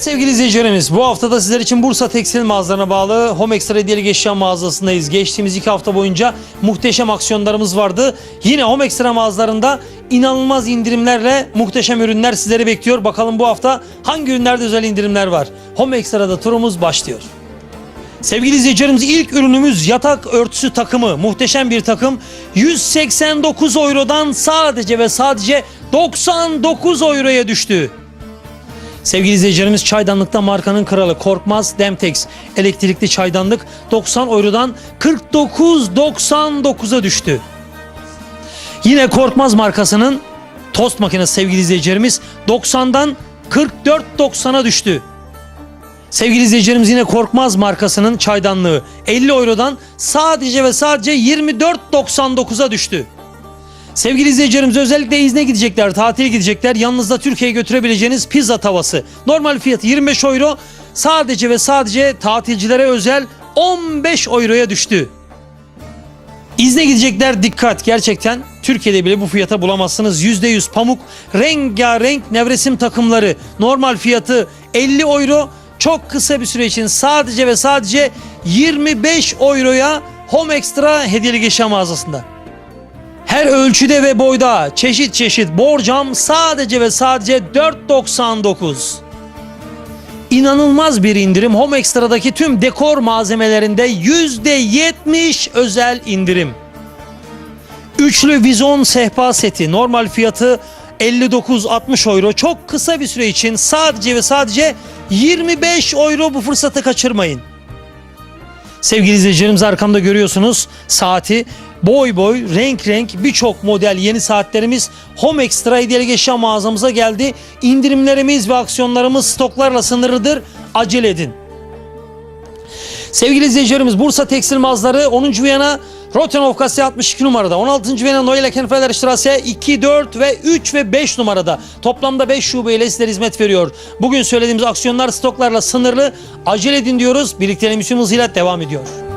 Evet sevgili izleyicilerimiz bu hafta da sizler için Bursa Tekstil mağazalarına bağlı Home Extra hediyelik eşya mağazasındayız. Geçtiğimiz iki hafta boyunca muhteşem aksiyonlarımız vardı. Yine Home Extra mağazalarında inanılmaz indirimlerle muhteşem ürünler sizleri bekliyor. Bakalım bu hafta hangi ürünlerde özel indirimler var? Home Extra'da turumuz başlıyor. Sevgili izleyicilerimiz ilk ürünümüz yatak örtüsü takımı. Muhteşem bir takım. 189 eurodan sadece ve sadece 99 euroya düştü. Sevgili izleyicilerimiz çaydanlıkta markanın kralı Korkmaz Demtex elektrikli çaydanlık 90 eurodan 49.99'a düştü. Yine Korkmaz markasının tost makinesi sevgili izleyicilerimiz 90'dan 44.90'a düştü. Sevgili izleyicilerimiz yine Korkmaz markasının çaydanlığı 50 eurodan sadece ve sadece 24.99'a düştü. Sevgili izleyicilerimiz özellikle izne gidecekler, tatile gidecekler. Yanınızda Türkiye'ye götürebileceğiniz pizza tavası. Normal fiyatı 25 euro. Sadece ve sadece tatilcilere özel 15 euroya düştü. İzne gidecekler dikkat gerçekten Türkiye'de bile bu fiyata bulamazsınız. %100 pamuk rengarenk nevresim takımları normal fiyatı 50 euro çok kısa bir süre için sadece ve sadece 25 euroya Home Extra hediyelik eşya mağazasında. Her ölçüde ve boyda çeşit çeşit borcam sadece ve sadece 4.99. İnanılmaz bir indirim Home Extra'daki tüm dekor malzemelerinde %70 özel indirim. Üçlü vizon sehpa seti normal fiyatı 59-60 euro. Çok kısa bir süre için sadece ve sadece 25 euro bu fırsatı kaçırmayın. Sevgili izleyicilerimiz arkamda görüyorsunuz saati boy boy renk renk birçok model yeni saatlerimiz Home Extra hediyelik eşya mağazamıza geldi. İndirimlerimiz ve aksiyonlarımız stoklarla sınırlıdır. Acele edin. Sevgili izleyicilerimiz Bursa Tekstil Mağazaları 10. Viyana Rotenhofgasse 62 numarada. 16. Viyana Neue Leckenfelder Straße 2, 4 ve 3 ve 5 numarada. Toplamda 5 şubeyle sizlere hizmet veriyor. Bugün söylediğimiz aksiyonlar stoklarla sınırlı. Acele edin diyoruz. Birlikteliğimiz hızıyla devam ediyor.